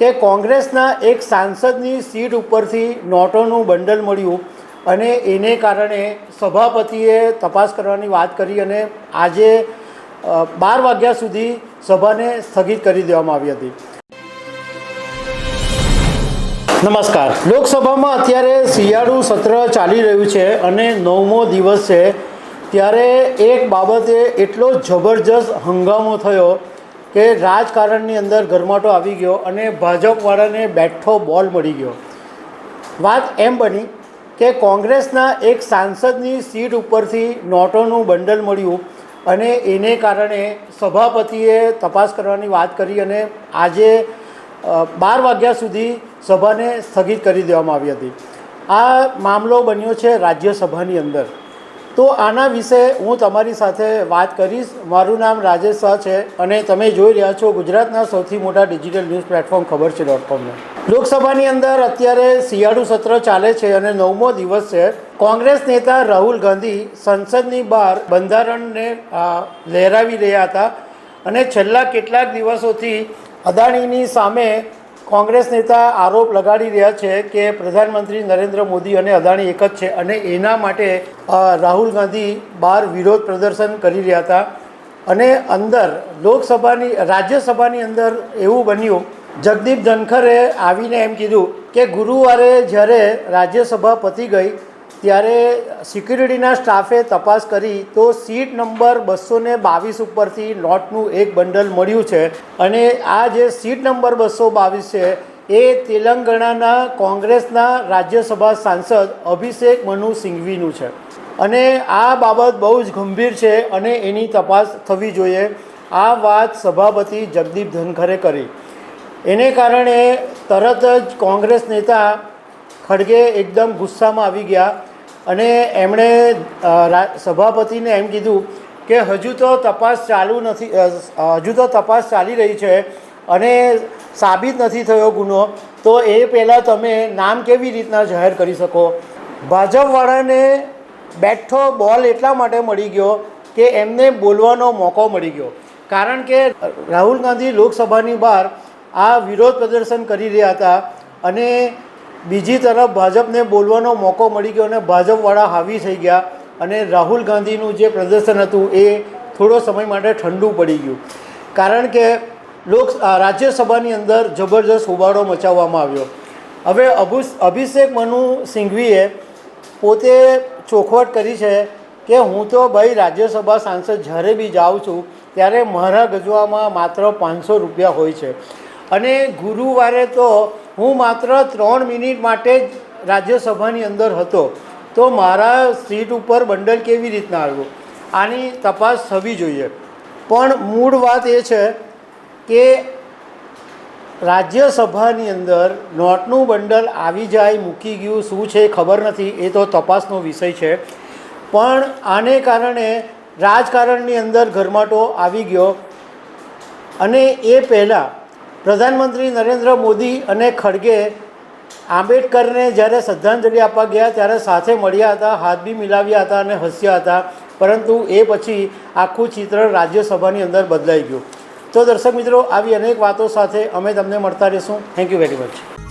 કે કોંગ્રેસના એક સાંસદની સીટ ઉપરથી નોટોનું બંડલ મળ્યું અને એને કારણે સભાપતિએ તપાસ કરવાની વાત કરી અને આજે બાર વાગ્યા સુધી સભાને સ્થગિત કરી દેવામાં આવી હતી. નમસ્કાર. લોકસભામાં અત્યારે શિયાળુ સત્ર ચાલી રહ્યું છે અને નવમો દિવસ છે. ત્યારે એક બાબતે એટલો જબરજસ્ત હંગામો થયો કે રાજકારણની અંદર ગરમાટો આવી ગયો અને ભાજપવાળાને બેઠો બોલ મળી ગયો. વાત એમ બની કે કોંગ્રેસના એક સાંસદની સીટ ઉપરથી નોટોનું બંડલ મળ્યું અને એને કારણે સભાપતિએ તપાસ કરવાની વાત કરી અને આજે બાર વાગ્યા સુધી સભાને સ્થગિત કરી દેવામાં આવી હતી. આ મામલો બન્યો છે રાજ્યસભાની અંદર. તો આના વિશે હું તમારી સાથે વાત કરીશ. મારું નામ રાજેશ શાહ છે અને તમે જોઈ રહ્યા છો ગુજરાતના સૌથી મોટા ડિજિટલ ન્યૂઝ પ્લેટફોર્મ ખબર છે ડોટ કોમને લોકસભાની અંદર અત્યારે શિયાળુ સત્ર ચાલે છે અને નવમો દિવસ છે. કોંગ્રેસ નેતા રાહુલ ગાંધી સંસદની બહાર બંધારણને લહેરાવી રહ્યા હતા અને છેલ્લા કેટલાક દિવસોથી અદાણીની સામે કોંગ્રેસ નેતા આરોપ લગાડી રહ્યા છે કે પ્રધાનમંત્રી નરેન્દ્ર મોદી અને અદાણી એક જ છે અને એના માટે રાહુલ ગાંધી બહાર વિરોધ પ્રદર્શન કરી રહ્યા હતા. અને અંદર લોકસભાની, રાજ્યસભાની અંદર એવું બન્યું, જગદીપ ધનખરે આવીને એમ કીધું કે ગુરુવારે જ્યારે રાજ્યસભા પતી ગઈ ત્યારે સિક્યુરિટીના સ્ટાફે તપાસ કરી તો સીટ નંબર બસો ને બાવીસ ઉપરથી નોટનું એક બંડલ મળ્યું છે. અને આ જે સીટ નંબર બસો બાવીસ છે, એ તેલંગાણાના કોંગ્રેસના રાજ્યસભા સાંસદ અભિષેક મનુ સિંઘવીનું છે. અને આ બાબત બહુ જ ગંભીર છે અને એની તપાસ થવી જોઈએ. આ વાત સભાપતિ જગદીપ ધનખરે કરી. એને કારણે તરત જ કોંગ્રેસ નેતા ખડગે એકદમ ગુસ્સામાં આવી ગયા. અને એમણે સભાપતિને એમ કીધું કે હજુ તો તપાસ ચાલુ નથી હજુ તો તપાસ ચાલી રહી છે અને સાબિત નથી થયો ગુનો, તો એ પહેલાં તમે નામ કેવી રીતના જાહેર કરી શકો? ભાજપવાળાને બેઠો બોલ એટલા માટે મળી ગયો કે એમને બોલવાનો મોકો મળી ગયો. કારણ કે રાહુલ ગાંધી લોકસભાની બહાર આ વિરોધ પ્રદર્શન કરી રહ્યા હતા અને બીજી તરફ ભાજપને બોલવાનો મોકો મળી ગયો અને ભાજપવાળા હાવી થઈ ગયા અને રાહુલ ગાંધીનું જે પ્રદર્શન હતું એ થોડો સમય માટે ઠંડુ પડી ગયું. કારણ કે લોક રાજ્યસભાની અંદર જબરજસ્ત હોબાળો મચાવવામાં આવ્યો. હવે અભુ અભિષેક મનુ સિંઘવીએ પોતે ચોખવટ કરી છે કે હું તો ભાઈ રાજ્યસભા સાંસદ જ્યારે બી જાઉં છું, ત્યારે મારા ગજવામાં માત્ર પાંચસો રૂપિયા હોય છે. અને ગુરુવારે તો હું માત્ર ત્રણ મિનિટ માટે જ રાજ્યસભાની અંદર હતો. તો મારા સીટ ઉપર બંડલ કેવી રીતના આવ્યું? આની તપાસ થવી જોઈએ. પણ મૂળ વાત એ છે કે રાજ્યસભાની અંદર નોટનું બંડલ આવી જાય, મૂકી ગયું, શું છે ખબર નથી, એ તો તપાસનો વિષય છે. પણ આને કારણે રાજકારણની અંદર ઘરમાટો આવી ગયો. અને એ પહેલાં પ્રધાનમંત્રી નરેન્દ્ર મોદી અને ખડગે આંબેડકરને જ્યારે શ્રદ્ધાંજલિ આપવા ગયા, ત્યારે સાથે મળ્યા હતા, હાથ બી મિલાવ્યા હતા અને હસ્યા હતા. પરંતુ એ પછી આખું ચિત્ર રાજ્યસભાની અંદર બદલાઈ ગયું. તો દર્શક મિત્રો, આવી અનેક વાતો સાથે અમે તમને મળતા રહીશું. Thank you very much